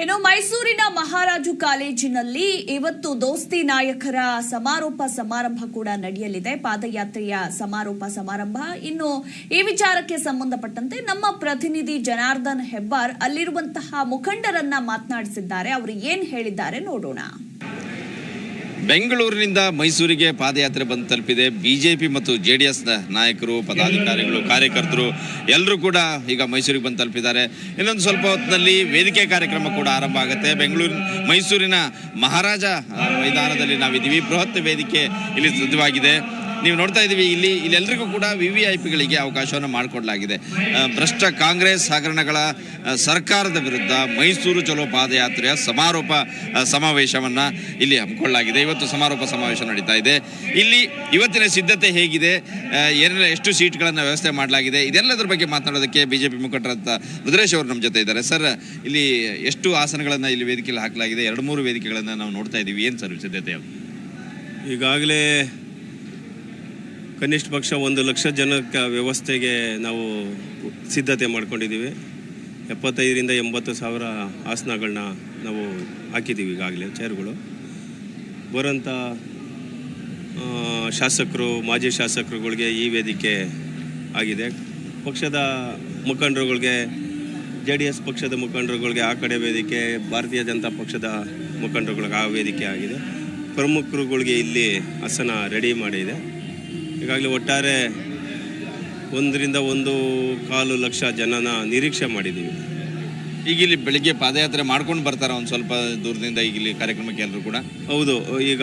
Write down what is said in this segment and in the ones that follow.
ಇನ್ನು ಮೈಸೂರಿನ ಮಹಾರಾಜು ಕಾಲೇಜಿನಲ್ಲಿ ಇವತ್ತು ದೋಸ್ತಿ ನಾಯಕರ ಸಮಾರೋಪ ಸಮಾರಂಭ ಕೂಡ ನಡೆಯಲಿದೆ. ಪಾದಯಾತ್ರೆಯ ಸಮಾರೋಪ ಸಮಾರಂಭ. ಇನ್ನು ಈ ವಿಚಾರಕ್ಕೆ ಸಂಬಂಧಪಟ್ಟಂತೆ ನಮ್ಮ ಪ್ರತಿನಿಧಿ ಜನಾರ್ದನ್ ಹೆಬ್ಬಾರ್ ಅಲ್ಲಿರುವಂತಹ ಮುಖಂಡರನ್ನ ಮಾತನಾಡಿಸಿದ್ದಾರೆ. ಅವರು ಏನ್ ಹೇಳಿದ್ದಾರೆ ನೋಡೋಣ. ಬೆಂಗಳೂರಿನಿಂದ ಮೈಸೂರಿಗೆ ಪಾದಯಾತ್ರೆ ಬಂದು ತಲುಪಿದೆ. ಬಿಜೆಪಿ ಮತ್ತು ಜೆ ಡಿ ಎಸ್ ನಾಯಕರು, ಪದಾಧಿಕಾರಿಗಳು, ಕಾರ್ಯಕರ್ತರು ಎಲ್ಲರೂ ಕೂಡ ಈಗ ಮೈಸೂರಿಗೆ ಬಂದು ತಲುಪಿದ್ದಾರೆ. ಇನ್ನೊಂದು ಸ್ವಲ್ಪ ಹೊತ್ತಿನಲ್ಲಿ ವೇದಿಕೆ ಕಾರ್ಯಕ್ರಮ ಕೂಡ ಆರಂಭ ಆಗುತ್ತೆ. ಬೆಂಗಳೂರು ಮೈಸೂರಿನ ಮಹಾರಾಜ ಮೈದಾನದಲ್ಲಿ ನಾವಿದ್ದೀವಿ. ಬೃಹತ್ ವೇದಿಕೆ ಇಲ್ಲಿ ಸಿದ್ಧವಾಗಿದೆ. ನೀವು ನೋಡ್ತಾ ಇದ್ದೀವಿ, ಇಲ್ಲಿ ಇಲ್ಲೆಲ್ಲರಿಗೂ ಕೂಡ ವಿ ವಿ ಐ ಪಿಗಳಿಗೆ ಅವಕಾಶವನ್ನು ಮಾಡಿಕೊಡಲಾಗಿದೆ. ಭ್ರಷ್ಟ ಕಾಂಗ್ರೆಸ್ ಹಗರಣಗಳ ಸರ್ಕಾರದ ವಿರುದ್ಧ ಮೈಸೂರು ಚಲೋ ಪಾದಯಾತ್ರೆಯ ಸಮಾರೋಪ ಸಮಾವೇಶವನ್ನು ಇಲ್ಲಿ ಹಮ್ಮಿಕೊಳ್ಳಲಾಗಿದೆ. ಇವತ್ತು ಸಮಾರೋಪ ಸಮಾವೇಶ ನಡೀತಾ ಇದೆ. ಇಲ್ಲಿ ಇವತ್ತಿನ ಸಿದ್ಧತೆ ಹೇಗಿದೆ? ಏನೆಲ್ಲ, ಎಷ್ಟು ಸೀಟ್ಗಳನ್ನು ವ್ಯವಸ್ಥೆ ಮಾಡಲಾಗಿದೆ? ಇದೆಲ್ಲದರ ಬಗ್ಗೆ ಮಾತನಾಡೋದಕ್ಕೆ ಬಿಜೆಪಿ ಮುಖಂಡರಂತ ರುದ್ರೇಶ್ ಅವರು ನಮ್ಮ ಜೊತೆ ಇದ್ದಾರೆ. ಸರ್, ಇಲ್ಲಿ ಎಷ್ಟು ಆಸನಗಳನ್ನು ಇಲ್ಲಿ ವೇದಿಕೆಯಲ್ಲಿ ಹಾಕಲಾಗಿದೆ? ಎರಡು, ಮೂರು ವೇದಿಕೆಗಳನ್ನು ನಾವು ನೋಡ್ತಾ ಇದ್ದೀವಿ. ಏನು ಸರ್ ಸಿದ್ಧತೆ ಈಗಾಗಲೇ ಕನಿಷ್ಠ ಪಕ್ಷ ಒಂದು ಲಕ್ಷ ಜನಕ್ಕೆ ವ್ಯವಸ್ಥೆಗೆ ನಾವು ಸಿದ್ಧತೆ ಮಾಡ್ಕೊಂಡಿದ್ದೀವಿ. ಎಪ್ಪತ್ತೈದರಿಂದ ಎಂಬತ್ತು ಸಾವಿರ ಆಸನಗಳನ್ನ ನಾವು ಹಾಕಿದ್ದೀವಿ ಈಗಾಗಲೇ ಚೇರ್ಗಳು. ಬರೋಂಥ ಶಾಸಕರು, ಮಾಜಿ ಶಾಸಕರುಗಳಿಗೆ ಈ ವೇದಿಕೆ ಆಗಿದೆ. ಪಕ್ಷದ ಮುಖಂಡರುಗಳಿಗೆ, ಜೆ ಡಿ ಎಸ್ ಪಕ್ಷದ ಮುಖಂಡರುಗಳಿಗೆ, ಆ ಕಡೆ ವೇದಿಕೆ, ಭಾರತೀಯ ಜನತಾ ಪಕ್ಷದ ಮುಖಂಡರುಗಳಿಗೆ ಆ ವೇದಿಕೆ ಆಗಿದೆ. ಪ್ರಮುಖರುಗಳಿಗೆ ಇಲ್ಲಿ ಆಸನ ರೆಡಿ ಮಾಡಿದೆ. ಈಗಾಗಲೇ ಒಟ್ಟಾರೆ ಒಂದರಿಂದ ಒಂದು ಕಾಲು ಲಕ್ಷ ಜನನ ನಿರೀಕ್ಷೆ ಮಾಡಿದ್ದೀವಿ. ಈಗ ಇಲ್ಲಿ ಬೆಳಿಗ್ಗೆ ಪಾದಯಾತ್ರೆ ಮಾಡ್ಕೊಂಡು ಬರ್ತಾರೆ ಒಂದು ಸ್ವಲ್ಪ ದೂರದಿಂದ ಈಗ ಇಲ್ಲಿ ಕಾರ್ಯಕ್ರಮಕ್ಕೆ ಎಲ್ಲರೂ ಕೂಡ? ಹೌದು ಈಗ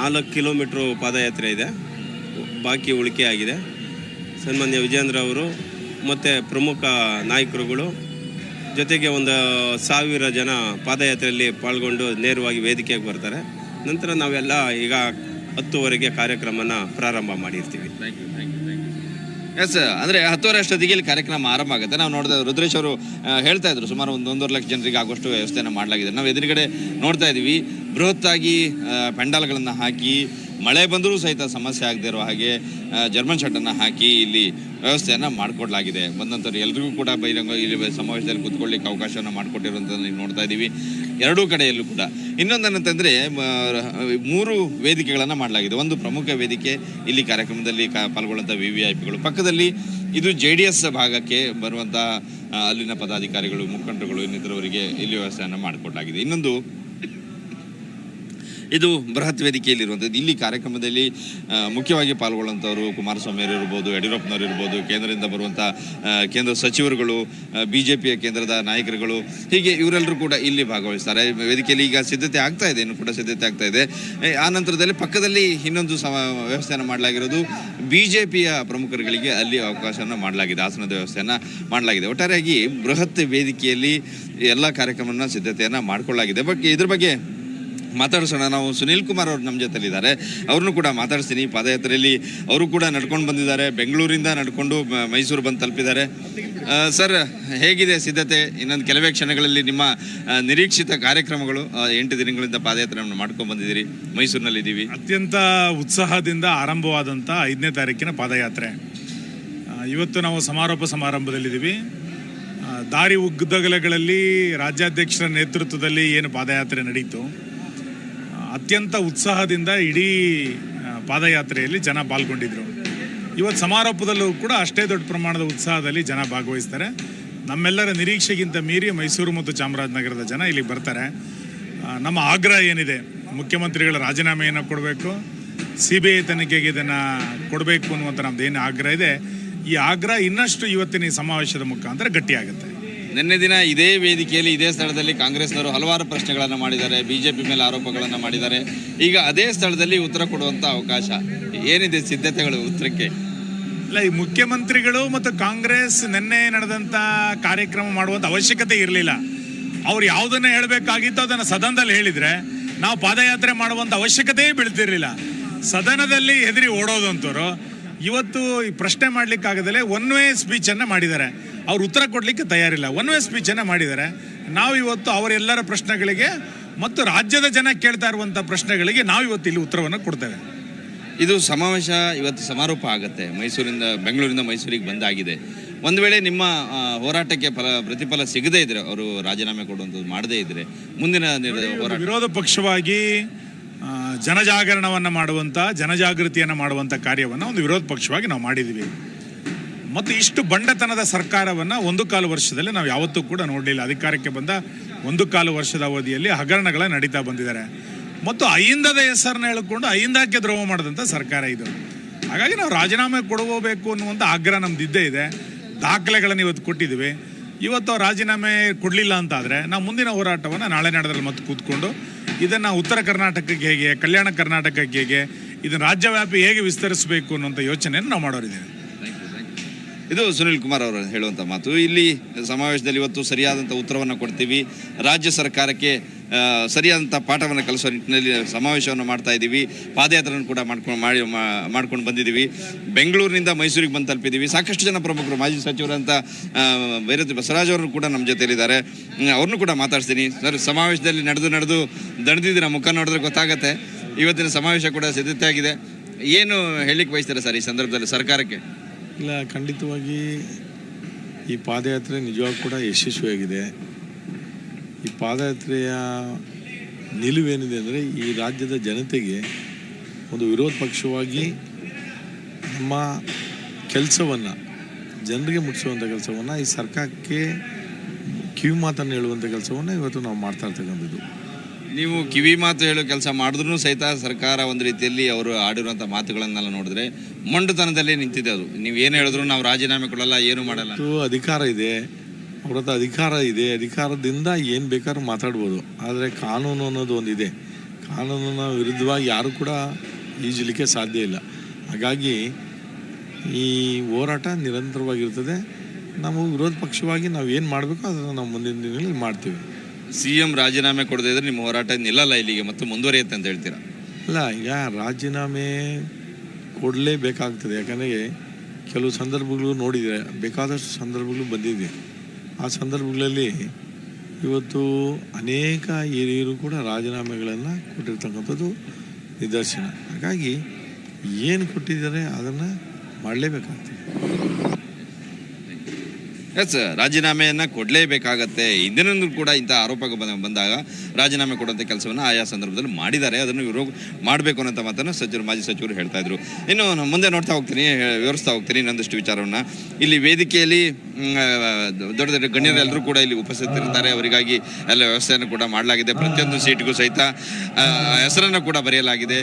ನಾಲ್ಕು ಕಿಲೋಮೀಟ್ರು ಪಾದಯಾತ್ರೆ ಇದೆ. ಬಾಕಿ ಉಳಿಕೆ ಆಗಿದೆ. ಸನ್ಮಾನ್ಯ ವಿಜೇಂದ್ರ ಅವರು ಮತ್ತು ಪ್ರಮುಖ ನಾಯಕರುಗಳು ಜೊತೆಗೆ ಒಂದು ಸಾವಿರ ಜನ ಪಾದಯಾತ್ರೆಯಲ್ಲಿ ಪಾಲ್ಗೊಂಡು ನೇರವಾಗಿ ವೇದಿಕೆಗೆ ಬರ್ತಾರೆ. ನಂತರ ನಾವೆಲ್ಲ ಈಗ ಹತ್ತುವರೆಗೆ ಕಾರ್ಯಕ್ರಮನ ಪ್ರಾರಂಭ ಮಾಡಿರ್ತೀವಿ. ಎಸ್ ಅಂದ್ರೆ ಹತ್ತುವರೆ ಅಷ್ಟೊತ್ತಿಗೆ ಇಲ್ಲಿ ಕಾರ್ಯಕ್ರಮ ಆರಂಭ ಆಗುತ್ತೆ. ನಾವು ನೋಡಿದ ರುದ್ರೇಶ್ ಅವರು ಹೇಳ್ತಾ ಇದ್ರು, ಸುಮಾರು ಒಂದು ಒಂದೂವರೆ ಲಕ್ಷ ಜನರಿಗೆ ಆಗುವಷ್ಟು ವ್ಯವಸ್ಥೆಯನ್ನು ಮಾಡಲಾಗಿದೆ. ನಾವು ಎದುರುಗಡೆ ನೋಡ್ತಾ ಇದ್ದೀವಿ, ಬೃಹತ್ತಾಗಿ ಪೆಂಡಾಲ್ಗಳನ್ನು ಹಾಕಿ, ಮಳೆ ಬಂದರೂ ಸಹಿತ ಸಮಸ್ಯೆ ಆಗದೆ ಇರೋ ಹಾಗೆ ಜರ್ಮನ್ ಶರ್ಟನ್ನು ಹಾಕಿ ಇಲ್ಲಿ ವ್ಯವಸ್ಥೆಯನ್ನು ಮಾಡಿಕೊಡ್ಲಾಗಿದೆ. ಬಂದಂಥವ್ರು ಎಲ್ರಿಗೂ ಕೂಡ ಬಹಿರಂಗ ಇಲ್ಲಿ ಸಮಾವೇಶದಲ್ಲಿ ಕೂತ್ಕೊಳ್ಳಿಕ್ಕೆ ಅವಕಾಶವನ್ನು ಮಾಡಿಕೊಟ್ಟಿರುವಂಥದ್ದು ನೋಡ್ತಾ ಇದ್ದೀವಿ. ಎರಡೂ ಕಡೆಯಲ್ಲೂ ಕೂಡ. ಇನ್ನೊಂದೇನಂತಂದರೆ ಮೂರು ವೇದಿಕೆಗಳನ್ನು ಮಾಡಲಾಗಿದೆ. ಒಂದು ಪ್ರಮುಖ ವೇದಿಕೆ ಇಲ್ಲಿ ಕಾರ್ಯಕ್ರಮದಲ್ಲಿ ಪಾಲ್ಗೊಳ್ಳುವಂಥ ವಿ ವಿ ಐ ಪಿಗಳು ಪಕ್ಕದಲ್ಲಿ ಇದು ಜೆ ಡಿ ಎಸ್ ಭಾಗಕ್ಕೆ ಬರುವಂಥ ಅಲ್ಲಿನ ಪದಾಧಿಕಾರಿಗಳು, ಮುಖಂಡರುಗಳು ಇನ್ನಿತರವರಿಗೆ ಇಲ್ಲಿ ವ್ಯವಸ್ಥೆಯನ್ನು ಮಾಡಿಕೊಡಲಾಗಿದೆ ಇನ್ನೊಂದು ಇದು ಬೃಹತ್ ವೇದಿಕೆಯಲ್ಲಿರುವಂಥದ್ದು. ಇಲ್ಲಿ ಕಾರ್ಯಕ್ರಮದಲ್ಲಿ ಮುಖ್ಯವಾಗಿ ಪಾಲ್ಗೊಳ್ಳುವಂಥವರು ಕುಮಾರಸ್ವಾಮಿ ಅವರು ಇರ್ಬೋದು, ಯಡಿಯೂರಪ್ಪನವರು ಇರ್ಬೋದು, ಕೇಂದ್ರದಿಂದ ಬರುವಂಥ ಕೇಂದ್ರ ಸಚಿವರುಗಳು ಬಿ ಜೆ ಪಿಯ ಕೇಂದ್ರದ ನಾಯಕರುಗಳು, ಹೀಗೆ ಇವರೆಲ್ಲರೂ ಕೂಡ ಇಲ್ಲಿ ಭಾಗವಹಿಸ್ತಾರೆ. ವೇದಿಕೆಯಲ್ಲಿ ಈಗ ಸಿದ್ಧತೆ ಆಗ್ತಾ ಇದೆ, ಇನ್ನು ಕೂಡ ಸಿದ್ಧತೆ ಆಗ್ತಾ ಇದೆ. ಆ ನಂತರದಲ್ಲಿ ಪಕ್ಕದಲ್ಲಿ ಇನ್ನೊಂದು ಸಮ, ವ್ಯವಸ್ಥೆಯನ್ನು ಮಾಡಲಾಗಿರೋದು ಬಿ ಜೆ ಪಿಯ ಪ್ರಮುಖರುಗಳಿಗೆ ಅಲ್ಲಿ ಅವಕಾಶವನ್ನು ಮಾಡಲಾಗಿದೆ, ಆಸನದ ವ್ಯವಸ್ಥೆಯನ್ನು ಮಾಡಲಾಗಿದೆ. ಒಟ್ಟಾರೆಯಾಗಿ ಬೃಹತ್ ವೇದಿಕೆಯಲ್ಲಿ ಎಲ್ಲ ಕಾರ್ಯಕ್ರಮವನ್ನು ಸಿದ್ಧತೆಯನ್ನು ಮಾಡಿಕೊಳ್ಳಲಾಗಿದೆ. ಬಟ್ ಇದ್ರ ಬಗ್ಗೆ ಮಾತಾಡಿಸೋಣ. ನಾವು ಸುನೀಲ್ ಕುಮಾರ್ ಅವರು ನಮ್ಮ ಜೊತೆಲಿದ್ದಾರೆ. ಅವ್ರನ್ನೂ ಕೂಡ ಮಾತಾಡಿಸ್ತೀನಿ. ಪಾದಯಾತ್ರೆಯಲ್ಲಿ ಅವರು ಕೂಡ ನಡ್ಕೊಂಡು ಬಂದಿದ್ದಾರೆ. ಬೆಂಗಳೂರಿಂದ ನಡ್ಕೊಂಡು ಮೈಸೂರು ಬಂದು ತಲುಪಿದ್ದಾರೆ. ಸರ್, ಹೇಗಿದೆ ಸಿದ್ಧತೆ? ಇನ್ನೊಂದು ಕೆಲವೇ ಕ್ಷಣಗಳಲ್ಲಿ ನಿಮ್ಮ ನಿರೀಕ್ಷಿತ ಕಾರ್ಯಕ್ರಮಗಳು ಎಂಟು ದಿನಗಳಿಂದ ಪಾದಯಾತ್ರೆಯನ್ನು ಮಾಡ್ಕೊಂಡು ಬಂದಿದ್ದೀರಿ. ಮೈಸೂರಿನಲ್ಲಿ ಇದ್ದೀವಿ ಅತ್ಯಂತ ಉತ್ಸಾಹದಿಂದ ಆರಂಭವಾದಂಥ ಐದನೇ ತಾರೀಕಿನ ಪಾದಯಾತ್ರೆ. ಇವತ್ತು ನಾವು ಸಮಾರೋಪ ಸಮಾರಂಭದಲ್ಲಿದ್ದೀವಿ. ದಾರಿ ಉದ್ದಗಲಗಳಲ್ಲಿ ರಾಜ್ಯಾಧ್ಯಕ್ಷರ ನೇತೃತ್ವದಲ್ಲಿ ಏನು ಪಾದಯಾತ್ರೆ ನಡೀತು. ಅತ್ಯಂತ ಉತ್ಸಾಹದಿಂದ ಇಡೀ ಪಾದಯಾತ್ರೆಯಲ್ಲಿ ಜನ ಪಾಲ್ಗೊಂಡಿದ್ರು. ಇವತ್ತು ಸಮಾರೋಪದಲ್ಲೂ ಕೂಡ ಅಷ್ಟೇ ದೊಡ್ಡ ಪ್ರಮಾಣದ ಉತ್ಸಾಹದಲ್ಲಿ ಜನ ಭಾಗವಹಿಸ್ತಾರೆ. ನಮ್ಮೆಲ್ಲರ ನಿರೀಕ್ಷೆಗಿಂತ ಮೀರಿ ಮೈಸೂರು ಮತ್ತು ಚಾಮರಾಜನಗರದ ಜನ ಇಲ್ಲಿಗೆ ಬರ್ತಾರೆ. ನಮ್ಮ ಆಗ್ರಹ ಏನಿದೆ? ಮುಖ್ಯಮಂತ್ರಿಗಳ ರಾಜೀನಾಮೆಯನ್ನು ಕೊಡಬೇಕು ಸಿ ಬಿ ಐ ತನಿಖೆಗೆ ಇದನ್ನು ಕೊಡಬೇಕು ಅನ್ನುವಂಥ ನಮ್ದು ಏನು ಆಗ್ರಹ ಇದೆ. ಈ ಆಗ್ರಹ ಇನ್ನಷ್ಟು ಇವತ್ತಿನ ಈ ಸಮಾವೇಶದ ಮುಖಾಂತರ ಗಟ್ಟಿಯಾಗುತ್ತೆ. ನಿನ್ನೆ ದಿನ ಇದೇ ವೇದಿಕೆಯಲ್ಲಿ, ಇದೇ ಸ್ಥಳದಲ್ಲಿ ಕಾಂಗ್ರೆಸ್ನವರು ಹಲವಾರು ಪ್ರಶ್ನೆಗಳನ್ನು ಮಾಡಿದ್ದಾರೆ, ಬಿಜೆಪಿ ಮೇಲೆ ಆರೋಪಗಳನ್ನು ಮಾಡಿದ್ದಾರೆ. ಈಗ ಅದೇ ಸ್ಥಳದಲ್ಲಿ ಉತ್ತರ ಕೊಡುವಂಥ ಅವಕಾಶ ಏನಿದೆ, ಸಿದ್ಧತೆಗಳು ಉತ್ತರಕ್ಕೆ? ಇಲ್ಲ, ಈ ಮುಖ್ಯಮಂತ್ರಿಗಳು ಮತ್ತು ಕಾಂಗ್ರೆಸ್ ನಿನ್ನೆ ನಡೆದಂಥ ಕಾರ್ಯಕ್ರಮ ಮಾಡುವಂಥ ಅವಶ್ಯಕತೆ ಇರಲಿಲ್ಲ. ಅವ್ರು ಯಾವುದನ್ನ ಹೇಳಬೇಕಾಗಿತ್ತು ಅದನ್ನು ಸದನದಲ್ಲಿ ಹೇಳಿದರೆ ನಾವು ಪಾದಯಾತ್ರೆ ಮಾಡುವಂಥ ಅವಶ್ಯಕತೆಯೇ ಬೀಳ್ತಿರಲಿಲ್ಲ. ಸದನದಲ್ಲಿ ಹೆದರಿ ಓಡೋದಂತವ್ರು. ಇವತ್ತು ಈ ಪ್ರಶ್ನೆ ಮಾಡಲಿಕ್ಕಾಗದಲ್ಲೇ ಒನ್ ವೇ ಸ್ಪೀಚನ್ನು ಮಾಡಿದ್ದಾರೆ. ಅವ್ರು ಉತ್ತರ ಕೊಡಲಿಕ್ಕೆ ತಯಾರಿಲ್ಲ. ಒನ್ ವೇ ಸ್ಪೀಚನ್ನು ಮಾಡಿದ್ದಾರೆ. ನಾವು ಇವತ್ತು ಅವರೆಲ್ಲರ ಪ್ರಶ್ನೆಗಳಿಗೆ ಮತ್ತು ರಾಜ್ಯದ ಜನ ಕೇಳ್ತಾ ಇರುವಂಥ ಪ್ರಶ್ನೆಗಳಿಗೆ ನಾವು ಇವತ್ತು ಇಲ್ಲಿ ಉತ್ತರವನ್ನು ಕೊಡ್ತೇವೆ. ಇದು ಸಮಾವೇಶ ಇವತ್ತು ಸಮಾರೋಪ ಆಗುತ್ತೆ. ಮೈಸೂರಿಂದ ಬೆಂಗಳೂರಿಂದ ಮೈಸೂರಿಗೆ ಬಂದಾಗಿದೆ. ಒಂದು ವೇಳೆ ನಿಮ್ಮ ಹೋರಾಟಕ್ಕೆ ಫಲ ಪ್ರತಿಫಲ ಸಿಗದೇ ಇದ್ರೆ ಅವರು ರಾಜೀನಾಮೆ ಕೊಡುವಂಥದ್ದು ಮಾಡದೇ ಇದ್ರೆ ಮುಂದಿನ ಹೋರಾಟ ವಿರೋಧ ಪಕ್ಷವಾಗಿ ಜನಜಾಗರಣವನ್ನು ಮಾಡುವಂಥ ಜನಜಾಗೃತಿಯನ್ನು ಮಾಡುವಂಥ ಕಾರ್ಯವನ್ನು ಒಂದು ವಿರೋಧ ಪಕ್ಷವಾಗಿ ನಾವು ಮಾಡಿದ್ದೀವಿ ಮತ್ತು ಇಷ್ಟು ಬಂಡತನದ ಸರ್ಕಾರವನ್ನು ಒಂದು ಕಾಲು ವರ್ಷದಲ್ಲಿ ನಾವು ಯಾವತ್ತೂ ಕೂಡ ನೋಡಲಿಲ್ಲ. ಅಧಿಕಾರಕ್ಕೆ ಬಂದ ಒಂದು ಕಾಲು ವರ್ಷದ ಅವಧಿಯಲ್ಲಿ ಹಗರಣಗಳ ನಡೀತಾ ಬಂದಿದ್ದಾರೆ. ಮತ್ತು ಅಹಿಂದದ ಹೆಸರನ್ನ ಹೇಳಿಕೊಂಡು ಅಹಿಂದಕ್ಕೆ ದ್ರೋಹ ಮಾಡಿದಂಥ ಸರ್ಕಾರ ಇದು. ಹಾಗಾಗಿ ನಾವು ರಾಜೀನಾಮೆ ಕೊಡಬೇಕು ಅನ್ನುವಂಥ ಆಗ್ರಹ ನಮ್ದು ಇದ್ದೇ ಇದೆ. ದಾಖಲೆಗಳನ್ನು ಇವತ್ತು ಕೊಟ್ಟಿದ್ದೀವಿ. ಇವತ್ತು ರಾಜೀನಾಮೆ ಕೊಡಲಿಲ್ಲ ಅಂತಾದರೆ ನಾವು ಮುಂದಿನ ಹೋರಾಟವನ್ನು ನಾಳೆ ನಡೆದಲ್ಲಿ ಮತ್ತೆ ಕೂತ್ಕೊಂಡು ಇದನ್ನು ಉತ್ತರ ಕರ್ನಾಟಕಕ್ಕೆ ಹೇಗೆ, ಕಲ್ಯಾಣ ಕರ್ನಾಟಕಕ್ಕೆ ಹೇಗೆ, ಇದನ್ನು ರಾಜ್ಯವ್ಯಾಪಿ ಹೇಗೆ ವಿಸ್ತರಿಸಬೇಕು ಅನ್ನುವಂಥ ಯೋಚನೆಯನ್ನು ನಾವು ಮಾಡೋರಿದ್ದೇವೆ. ಇದು ಸುನಿಲ್ ಕುಮಾರ್ ಅವರು ಹೇಳುವಂಥ ಮಾತು. ಇಲ್ಲಿ ಸಮಾವೇಶದಲ್ಲಿ ಇವತ್ತು ಸರಿಯಾದಂಥ ಉತ್ತರವನ್ನು ಕೊಡ್ತೀವಿ. ರಾಜ್ಯ ಸರ್ಕಾರಕ್ಕೆ ಸರಿಯಾದಂಥ ಪಾಠವನ್ನು ಕಲಿಸುವ ನಿಟ್ಟಿನಲ್ಲಿ ಸಮಾವೇಶವನ್ನು ಮಾಡ್ತಾ ಇದ್ದೀವಿ ಪಾದಯಾತ್ರೆಯನ್ನು ಕೂಡ ಮಾಡ್ಕೊಂಡು ಮಾಡಿ ಮಾಡ್ಕೊಂಡು ಬಂದಿದ್ದೀವಿ ಬೆಂಗಳೂರಿನಿಂದ ಮೈಸೂರಿಗೆ ಬಂದು ತಲುಪಿದ್ದೀವಿ ಸಾಕಷ್ಟು ಜನ ಪ್ರಮುಖರು, ಮಾಜಿ ಸಚಿವರಂತ ವೈರತಿ ಬಸವರಾಜ್ ಅವರು ಕೂಡ ನಮ್ಮ ಜೊತೆಯಲ್ಲಿದ್ದಾರೆ ಅವ್ರನ್ನೂ ಕೂಡ ಮಾತಾಡ್ತೀನಿ ಸರ್, ಸಮಾವೇಶದಲ್ಲಿ ನಡೆದು ನಡೆದು ದಣದಿದ್ದೀರ ಮುಖ ನೋಡಿದ್ರೆ ಗೊತ್ತಾಗತ್ತೆ. ಇವತ್ತಿನ ಸಮಾವೇಶ ಕೂಡ ಸಿದ್ಧತೆ ಆಗಿದೆ ಏನು ಹೇಳಲಿಕ್ಕೆ ಬಯಸ್ತಾರೆ ಸರ್ ಈ ಸಂದರ್ಭದಲ್ಲಿ ಸರ್ಕಾರಕ್ಕೆ? ಇಲ್ಲ, ಖಂಡಿತವಾಗಿ ಈ ಪಾದಯಾತ್ರೆ ನಿಜವಾಗ ಕೂಡ ಯಶಸ್ವಿಯಾಗಿದೆ. ಈ ಪಾದಯಾತ್ರೆಯ ನಿಲುವೇನಿದೆ ಅಂದರೆ ಈ ರಾಜ್ಯದ ಜನತೆಗೆ ಒಂದು ವಿರೋಧ ಪಕ್ಷವಾಗಿ ನಮ್ಮ ಕೆಲಸವನ್ನು, ಜನರಿಗೆ ಮುಟ್ಟಿಸುವಂಥ ಕೆಲಸವನ್ನು ಈ ಸರ್ಕಾರಕ್ಕೆ ಕಿವಿ ಮಾತನ್ನು ಹೇಳುವಂಥ ಕೆಲಸವನ್ನು ಇವತ್ತು ನಾವು ಮಾಡ್ತಾ ಇರ್ತಕ್ಕಂಥದ್ದು. ನೀವು ಕಿವಿ ಮಾತು ಹೇಳೋ ಕೆಲಸ ಮಾಡಿದ್ರು ಸಹಿತ ಸರ್ಕಾರ ಒಂದು ರೀತಿಯಲ್ಲಿ ಅವರು ಆಡಿರುವಂಥ ಮಾತುಗಳನ್ನೆಲ್ಲ ನೋಡಿದ್ರೆ ಮಂಡುತನದಲ್ಲಿ ನಿಂತಿದೆ ಅದು. ನೀವು ಏನು ಹೇಳಿದ್ರು ನಾವು ರಾಜೀನಾಮೆ ಕೊಡಲ್ಲ, ಏನು ಮಾಡಲ್ಲ. ಅಧಿಕಾರ ಇದೆ. ಅವ್ರ ಅಧಿಕಾರ ಇದೆ. ಅಧಿಕಾರದಿಂದ ಏನು ಬೇಕಾದ್ರೂ ಮಾತಾಡ್ಬೋದು. ಆದರೆ ಕಾನೂನು ಅನ್ನೋದು ಒಂದಿದೆ ಕಾನೂನಿನ ವಿರುದ್ಧವಾಗಿ ಯಾರು ಕೂಡ ಈಜಲಿಕ್ಕೆ ಸಾಧ್ಯ ಇಲ್ಲ. ಹಾಗಾಗಿ ಈ ಹೋರಾಟ ನಿರಂತರವಾಗಿರ್ತದೆ. ನಾವು ವಿರೋಧ ಪಕ್ಷವಾಗಿ ನಾವು ಏನು ಮಾಡಬೇಕು ಅದನ್ನು ನಾವು ಮುಂದಿನ ದಿನಗಳಲ್ಲಿ ಮಾಡ್ತೀವಿ. ಸಿ ಎಂ ರಾಜೀನಾಮೆ ಕೊಡದೇ ಇದ್ರೆ ನಿಮ್ಮ ಹೋರಾಟ ನಿಲ್ಲಲ್ಲ ಇಲ್ಲಿಗೆ ಮತ್ತು ಮುಂದುವರಿಯುತ್ತೆ ಅಂತ ಹೇಳ್ತೀರಾ? ಅಲ್ಲ, ಈಗ ರಾಜೀನಾಮೆ ಕೊಡಲೇಬೇಕಾಗ್ತದೆ. ಯಾಕಂದರೆ ಕೆಲವು ಸಂದರ್ಭಗಳು ನೋಡಿದರೆ, ಬೇಕಾದಷ್ಟು ಸಂದರ್ಭಗಳು ಬಂದಿದೆ. ಆ ಸಂದರ್ಭಗಳಲ್ಲಿ ಇವತ್ತು ಅನೇಕ ಹಿರಿಯರು ಕೂಡ ರಾಜೀನಾಮೆಗಳನ್ನು ಕೊಟ್ಟಿರ್ತಕ್ಕಂಥದ್ದು ನಿದರ್ಶನ. ಹಾಗಾಗಿ ಏನು ಕೊಟ್ಟಿದ್ದಾರೆ ಅದನ್ನು ಮಾಡಲೇಬೇಕಾಗ್ತದೆ. ಎಸ್ ರಾಜೀನಾಮೆಯನ್ನು ಕೊಡಲೇಬೇಕಾಗತ್ತೆ. ಹಿಂದಿನಂದು ಕೂಡ ಇಂಥ ಆರೋಪ ಬಂದ- ಬಂದಾಗ ರಾಜೀನಾಮೆ ಕೊಡುವಂಥ ಕೆಲಸವನ್ನು ಆಯಾ ಸಂದರ್ಭದಲ್ಲಿ ಮಾಡಿದ್ದಾರೆ. ಅದನ್ನು ವಿರೋಧ ಮಾಡಬೇಕು ಅನ್ನೋಂಥ ಮಾತನ್ನು ಸಚಿವರು, ಮಾಜಿ ಸಚಿವರು ಹೇಳ್ತಾ ಇದ್ರು. ಇನ್ನು ಮುಂದೆ ನೋಡ್ತಾ ಹೋಗ್ತೀನಿ ವಿವರಿಸ್ತಾ ಹೋಗ್ತೀನಿ ಇನ್ನೊಂದಿಷ್ಟು ವಿಚಾರವನ್ನು. ಇಲ್ಲಿ ವೇದಿಕೆಯಲ್ಲಿ ಆ, ದೊಡ್ಡ ಗಣ್ಯರು ಎಲ್ಲರೂ ಕೂಡ ಇಲ್ಲಿ ಉಪಸ್ಥಿತರಿರ್ತಾರೆ. ಅವರಿಗಾಗಿ ಎಲ್ಲ ವ್ಯವಸ್ಥೆಯನ್ನು ಕೂಡ ಮಾಡಲಾಗಿದೆ. ಪ್ರತಿಯೊಂದು ಸೀಟ್ಗೂ ಸಹಿತ ಹೆಸರನ್ನು ಕೂಡ ಬರೆಯಲಾಗಿದೆ.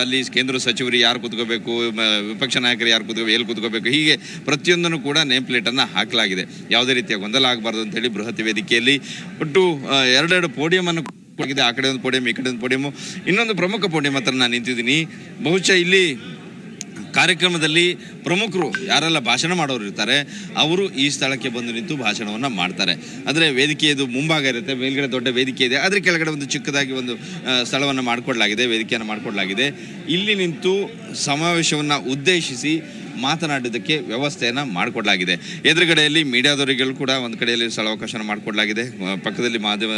ಅಲ್ಲಿ ಕೇಂದ್ರ ಸಚಿವರು ಯಾರು ಕೂತ್ಕೋಬೇಕು ವಿಪಕ್ಷ ನಾಯಕರು ಯಾರು ಕೂತ್ಕೋಬೇಕು ಎಲ್ಲಿ ಕೂತ್ಕೋಬೇಕು ಹೀಗೆ ಪ್ರತಿಯೊಂದನ್ನು ಕೂಡ ನೇಮ್ ಪ್ಲೇಟನ್ನು ಹಾಕಲಾಗಿದೆ. ಯಾವುದೇ ರೀತಿಯ ಗೊಂದಲ ಆಗಬಾರ್ದು ಅಂತೇಳಿ ಬೃಹತ್ ವೇದಿಕೆಯಲ್ಲಿ ಒಟ್ಟು ಎರಡೆರಡು ಪೋಡಿಯಮನ್ನು ಆ ಕಡೆ ಒಂದು ಪೋಡಿಯಂ ಈ ಕಡೆ ಒಂದು ಪೋಡಿಯಂ ಇನ್ನೊಂದು ಪ್ರಮುಖ ಪೋಡಿಯಂ ಹತ್ರ ನಾನು ನಿಂತಿದ್ದೀನಿ. ಬಹುಶಃ ಇಲ್ಲಿ ಕಾರ್ಯಕ್ರಮದಲ್ಲಿ ಪ್ರಮುಖರು ಯಾರೆಲ್ಲ ಭಾಷಣ ಮಾಡೋರು ಇರ್ತಾರೆ, ಅವರು ಈ ಸ್ಥಳಕ್ಕೆ ಬಂದು ನಿಂತು ಭಾಷಣವನ್ನು ಮಾಡ್ತಾರೆ. ಅಂದರೆ ವೇದಿಕೆಯದು ಮುಂಭಾಗ ಇರುತ್ತೆ, ಮೇಲ್ಗಡೆ ದೊಡ್ಡ ವೇದಿಕೆ ಇದೆ. ಅದ್ರ ಕೆಳಗಡೆ ಒಂದು ಚಿಕ್ಕದಾಗಿ ಒಂದು ಸ್ಥಳವನ್ನು ಮಾಡಿಕೊಡ್ಲಾಗಿದೆ, ವೇದಿಕೆಯನ್ನು ಮಾಡಿಕೊಡಲಾಗಿದೆ. ಇಲ್ಲಿ ನಿಂತು ಸಮಾವೇಶವನ್ನು ಉದ್ದೇಶಿಸಿ ಮಾತನಾಡೋದಕ್ಕೆ ವ್ಯವಸ್ಥೆಯನ್ನು ಮಾಡಿಕೊಡಲಾಗಿದೆ. ಎದುರುಗಡೆಯಲ್ಲಿ ಮೀಡಿಯಾದವರಿಗಳು ಕೂಡ ಒಂದು ಕಡೆಯಲ್ಲಿ ಸ್ಥಳಾವಕಾಶ ಮಾಡಿಕೊಡಲಾಗಿದೆ. ಪಕ್ಕದಲ್ಲಿ ಮಾಧ್ಯಮ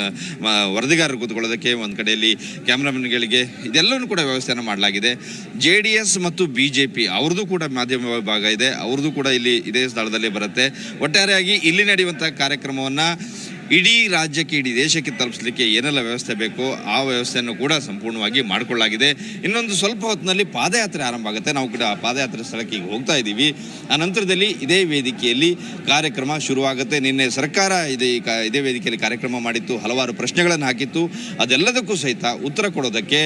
ವರದಿಗಾರರು ಕೂತ್ಕೊಳ್ಳೋದಕ್ಕೆ ಒಂದು ಕಡೆಯಲ್ಲಿ ಕ್ಯಾಮ್ರಾಮನ್ಗಳಿಗೆ ಇದೆಲ್ಲವೂ ಕೂಡ ವ್ಯವಸ್ಥೆಯನ್ನು ಮಾಡಲಾಗಿದೆ. ಜೆ ಮತ್ತು ಬಿ ಜೆ ಪಿ ಕೂಡ ಮಾಧ್ಯಮ ವಿಭಾಗ ಇದೆ. ಅವ್ರದ್ದು ಕೂಡ ಇಲ್ಲಿ ಇದೇ ಸ್ಥಳದಲ್ಲಿ ಬರುತ್ತೆ. ಒಟ್ಟಾರೆಯಾಗಿ ಇಲ್ಲಿ ನಡೆಯುವಂಥ ಕಾರ್ಯಕ್ರಮವನ್ನು ಇಡೀ ರಾಜ್ಯಕ್ಕೆ, ಇಡೀ ದೇಶಕ್ಕೆ ತಲುಪಿಸಲಿಕ್ಕೆ ಏನೆಲ್ಲ ವ್ಯವಸ್ಥೆ ಬೇಕೋ ಆ ವ್ಯವಸ್ಥೆಯನ್ನು ಕೂಡ ಸಂಪೂರ್ಣವಾಗಿ ಮಾಡಿಕೊಳ್ಳಲಾಗಿದೆ ಇನ್ನೊಂದು ಸ್ವಲ್ಪ ಹೊತ್ತಿನಲ್ಲಿ ಪಾದಯಾತ್ರೆ ಆರಂಭ ಆಗುತ್ತೆ. ನಾವು ಕೂಡ ಪಾದಯಾತ್ರೆ ಸ್ಥಳಕ್ಕೆ ಈಗ ಹೋಗ್ತಾ ಇದ್ದೀವಿ. ಆ ನಂತರದಲ್ಲಿ ಇದೇ ವೇದಿಕೆಯಲ್ಲಿ ಕಾರ್ಯಕ್ರಮ ಶುರುವಾಗುತ್ತೆ. ನಿನ್ನೆ ಸರ್ಕಾರ ಇದೇ ಇದೇ ವೇದಿಕೆಯಲ್ಲಿ ಕಾರ್ಯಕ್ರಮ ಮಾಡಿತ್ತು. ಹಲವಾರು ಪ್ರಶ್ನೆಗಳನ್ನು ಹಾಕಿತ್ತು. ಅದೆಲ್ಲದಕ್ಕೂ ಸಹಿತ ಉತ್ತರ ಕೊಡೋದಕ್ಕೆ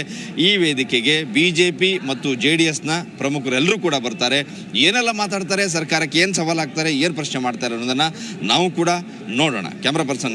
ಈ ವೇದಿಕೆಗೆ ಬಿ ಜೆ ಪಿ ಮತ್ತು ಜೆ ಡಿ ಎಸ್ನ ಪ್ರಮುಖರೆಲ್ಲರೂ ಕೂಡ ಬರ್ತಾರೆ. ಏನೆಲ್ಲ ಮಾತಾಡ್ತಾರೆ? ಸರ್ಕಾರಕ್ಕೆ ಏನು ಸವಾಲಾಗ್ತಾರೆ? ಏನು ಪ್ರಶ್ನೆ ಮಾಡ್ತಾರೆ ಅನ್ನೋದನ್ನು ನಾವು ಕೂಡ ನೋಡೋಣ. Camera person